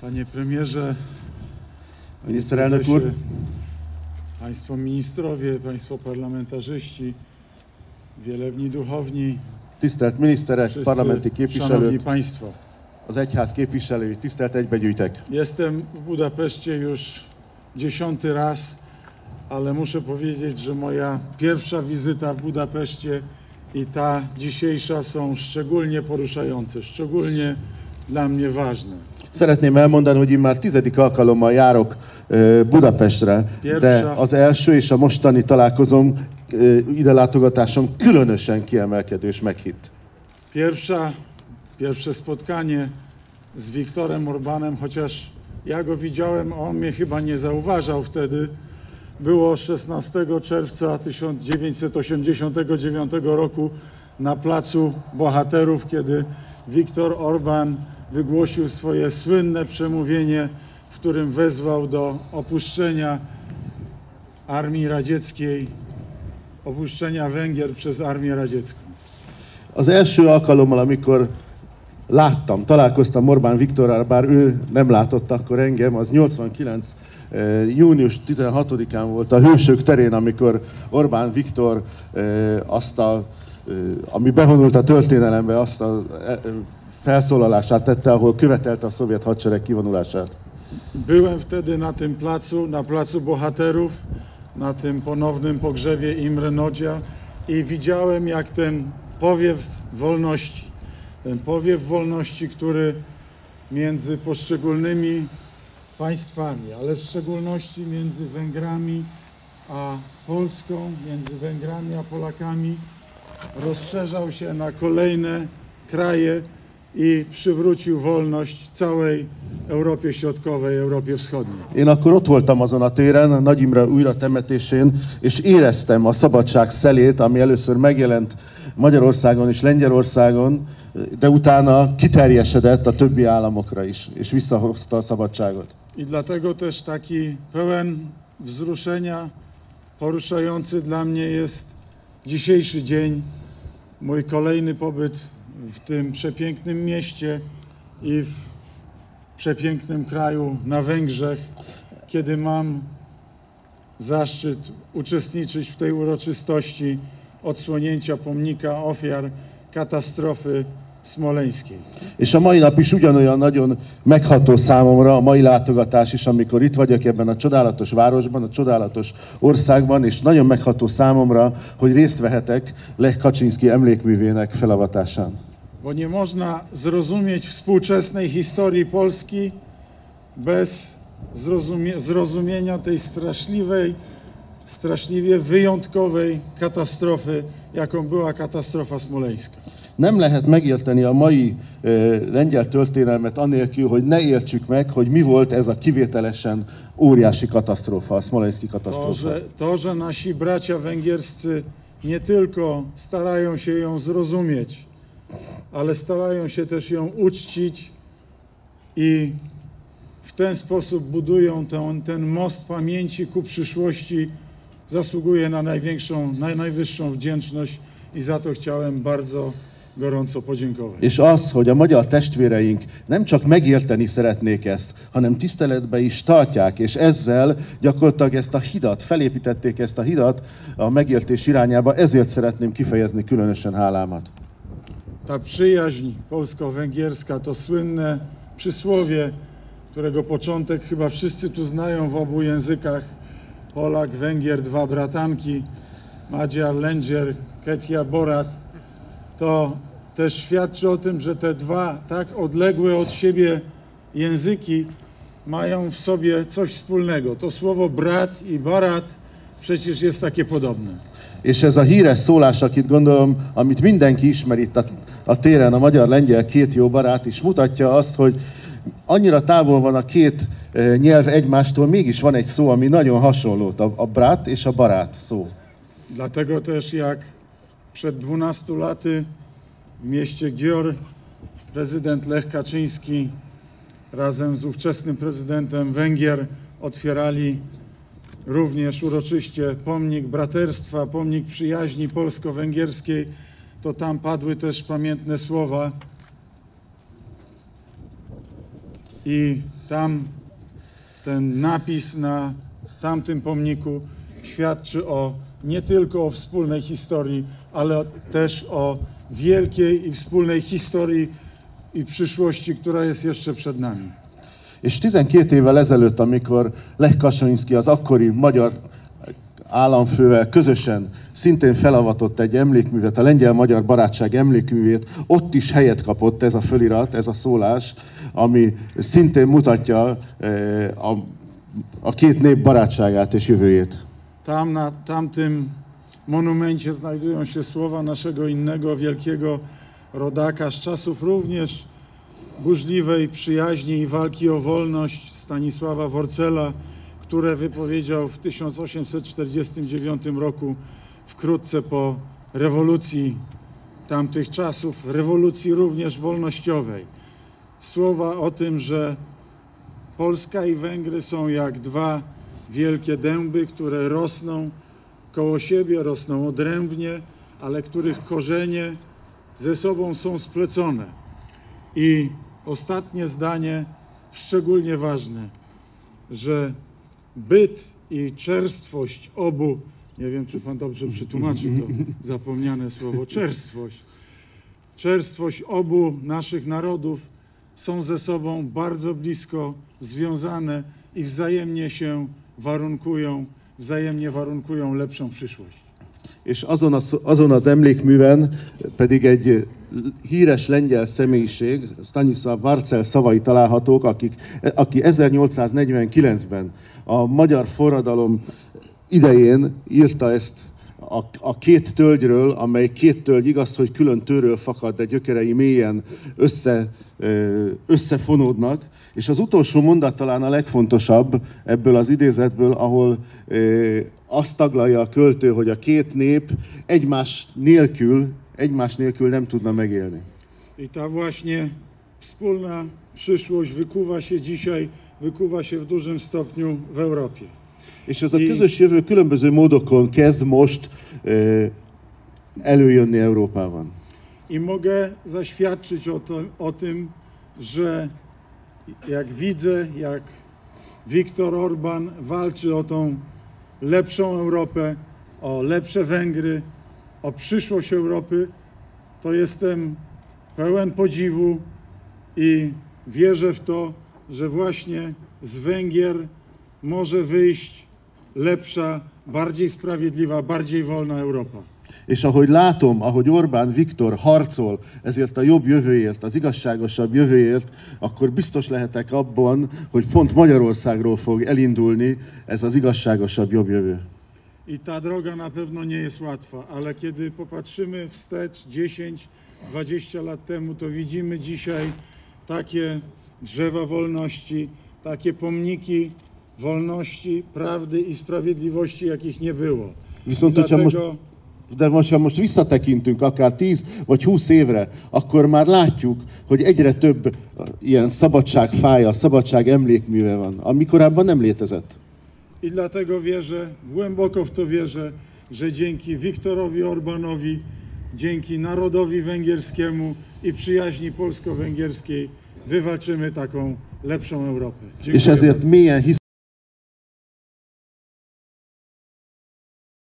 Panie premierze, úr, prezesie, państwo ministrowie, państwo parlamentarzyści, wielebni duchowni, tisztelt miniszterek, parlamenti szanowni képviselők, państwo. az egyház képviselői, tisztelt egybegyűjtek. Jestem w Budapeszcie już dziesiąty raz, ale muszę powiedzieć, że moja pierwsza wizyta w Budapeszcie i ta dzisiejsza są szczególnie poruszające, szczególnie dla mnie ważne. Szeretném elmondani, hogy én már tizedik alkalommal járok Budapestre, de az első és a mostani találkozom, ide látogatásom különösen kiemelkedő és meghitt. Pierwsza, pierwsze spotkanie z Wiktorem Orbanem, chociaż ja go widziałem, a on mnie chyba nie zauważał wtedy, było 16 czerwca 1989 roku na Placu Bohaterów, kiedy Viktor Orban wygłosił swoje słynne przemówienie, w którym wezwał do opuszczenia Armii Radzieckiej, opuszczenia Węgier przez Armię Radziecką. Az első alkalommal, amikor láttam, találkoztam Orbán Viktorral, bár ő nem látott akkor engem, az 89. eh, június 16-án volt a Hősök terén, amikor Orbán Viktor eh, azt a, eh, ami bevonult a történelembe, azt a felszólalását tette, ahol követelte a szovjet hadsereg kivonulását. Byłem wtedy na tym placu, na placu bohaterów, na tym ponownym pogrzebie Imre Nodzia i widziałem jak ten powiew wolności, ten powiew wolności, który między poszczególnymi państwami, ale w szczególności między Węgrami a Polską, między Węgrami a Polakami rozszerzał się na kolejne kraje i przywrócił wolność całej Europie Środkowej, Europie Wschodniej. Én akkor ott voltam azon a téren, Nagy Imre újra temetésén, és éreztem a szabadság szelét, ami először megjelent Magyarországon és Lengyelországon, de utána kiterjesedett a többi államokra is, és visszahozta a szabadságot. I dlatego też taki pełen wzruszenia, poruszający dla mnie jest dzisiejszy dzień, mój kolejny pobyt w tym przepięknym mieście i w przepięknym kraju na Węgrzech, kiedy mam zaszczyt uczestniczyć w tej uroczystości odsłonięcia pomnika ofiar katastrofy smoleńskiej. És a mai nap is ugyanolyan nagyon megható számomra, a mai látogatás is, amikor itt vagyok ebben a csodálatos városban, a csodálatos országban, és nagyon megható számomra, hogy részt vehetek Lech Kaczynski emlékművének felavatásán. Bo nie można zrozumieć współczesnej historii Polski bez zrozumie, zrozumienia tej straszliwej, straszliwie wyjątkowej katastrofy, jaką była katastrofa smoleńska. Nem lehet megérteni a mai ö, lengyel történelmet anélkül, hogy ne értsük meg, hogy mi volt ez a kivételesen óriási katasztrófa, a Smolenski To katasztrófa. że, to, że nasi bracia węgierscy nie tylko starają się ją zrozumieć, ale starają się też ją uczcić i w ten sposób budują ten, ten most pamięci ku przyszłości, zasługuje na największą, na najwyższą wdzięczność i za to chciałem bardzo gorąco podziękować. És az, hogy a magyar testvéreink nem csak megérteni szeretnék ezt, hanem tiszteletbe is tartják, és ezzel gyakorlatilag ezt a hidat, felépítették ezt a hidat a megértés irányába, ezért szeretném kifejezni különösen hálámat. Ta przyjaźń polsko-węgierska to słynne przysłowie, którego początek chyba wszyscy tu znają w obu językach. Polak, Węgier, dwa bratanki, Madziar, Lędzier, Ketia, Borat. To też świadczy o tym, że te dwa tak odległe od siebie języki mają w sobie coś wspólnego. To słowo brat i barat przecież jest takie podobne. És ez a híres szólás, akit gondolom, amit mindenki ismer itt a, a téren, a magyar-lengyel két jó barát is mutatja azt, hogy annyira távol van a két e, nyelv egymástól, mégis van egy szó, ami nagyon hasonló, a, a brat és a barát szó. Dlatego też jak przed 12 laty w mieście Gior prezydent Lech Kaczyński razem z ówczesnym prezydentem Węgier otwierali również uroczyście pomnik braterstwa, pomnik przyjaźni polsko-węgierskiej, to tam padły też pamiętne słowa i tam ten napis na tamtym pomniku świadczy o nie tylko o wspólnej historii, ale też o wielkiej i wspólnej historii i przyszłości, która jest jeszcze przed nami. És 12 évvel ezelőtt, amikor Lech Kaczynszki az akkori magyar államfővel közösen szintén felavatott egy emlékművet, a lengyel-magyar barátság emlékművét, ott is helyet kapott ez a fölirat, ez a szólás, ami szintén mutatja eh, a, a két nép barátságát és jövőjét. Tam na tamtym monumencie znajdują się słowa naszego innego wielkiego rodaka z czasów również burzliwej przyjaźni i walki o wolność Stanisława Worcela, które wypowiedział w 1849 roku, wkrótce po rewolucji tamtych czasów, rewolucji również wolnościowej. Słowa o tym, że Polska i Węgry są jak dwa wielkie dęby, które rosną koło siebie, rosną odrębnie, ale których korzenie ze sobą są splecone. I ostatnie zdanie, szczególnie ważne, że byt i czerstwość obu, nie wiem czy pan dobrze przetłumaczy to zapomniane słowo, czerstwość, czerstwość obu naszych narodów są ze sobą bardzo blisko związane i wzajemnie się warunkują, wzajemnie warunkują lepszą przyszłość. És azon, a, azon az emlékműven pedig egy híres lengyel személyiség, Stanisław Warcel szavai találhatók, akik, aki 1849-ben a magyar forradalom idején írta ezt a, a két tölgyről, amely két tölgy igaz, hogy külön tőről fakad, de gyökerei mélyen össze, összefonódnak. És az utolsó mondat talán a legfontosabb ebből az idézetből, ahol azt taglalja a költő, hogy a két nép egymás nélkül, egymás nélkül nem tudna megélni. I ta właśnie wspólna przyszłość wykuwa się dzisiaj, wykuwa się w dużym stopniu w Europie. És ez a közös jövő különböző módokon kezd most ö, előjönni Európában. I mogę zaświadczyć o, to, o tym, że jak widzę, jak Viktor Orban walczy o tą lepszą Europę, o lepsze Węgry, o przyszłość Europy, to jestem pełen podziwu i wierzę w to, że właśnie z Węgier może wyjść lepsza, bardziej sprawiedliwa, bardziej wolna Europa. És ahogy látom, ahogy Orbán Viktor harcol ezért a jobb jövőért, az igazságosabb jövőért, akkor biztos lehetek abban, hogy pont Magyarországról fog elindulni ez az igazságosabb jobb jövő. I ta droga na pewno nie jest łatwa, ale kiedy popatrzymy wstecz 10, 20 lat temu, to widzimy dzisiaj takie drzewa wolności, takie pomniki wolności, prawdy i sprawiedliwości, jakich nie było. Viszont, hogyha most, Dlatego de most, ha most visszatekintünk akár 10 vagy 20 évre, akkor már látjuk, hogy egyre több ilyen szabadságfája, szabadság emlékműve van, ami korábban nem létezett. I dlatego wierzę, głęboko w to wierzę, że dzięki Wiktorowi Orbanowi, dzięki narodowi węgierskiemu i przyjaźni polsko-węgierskiej wywalczymy taką lepszą Europę. Dziękuję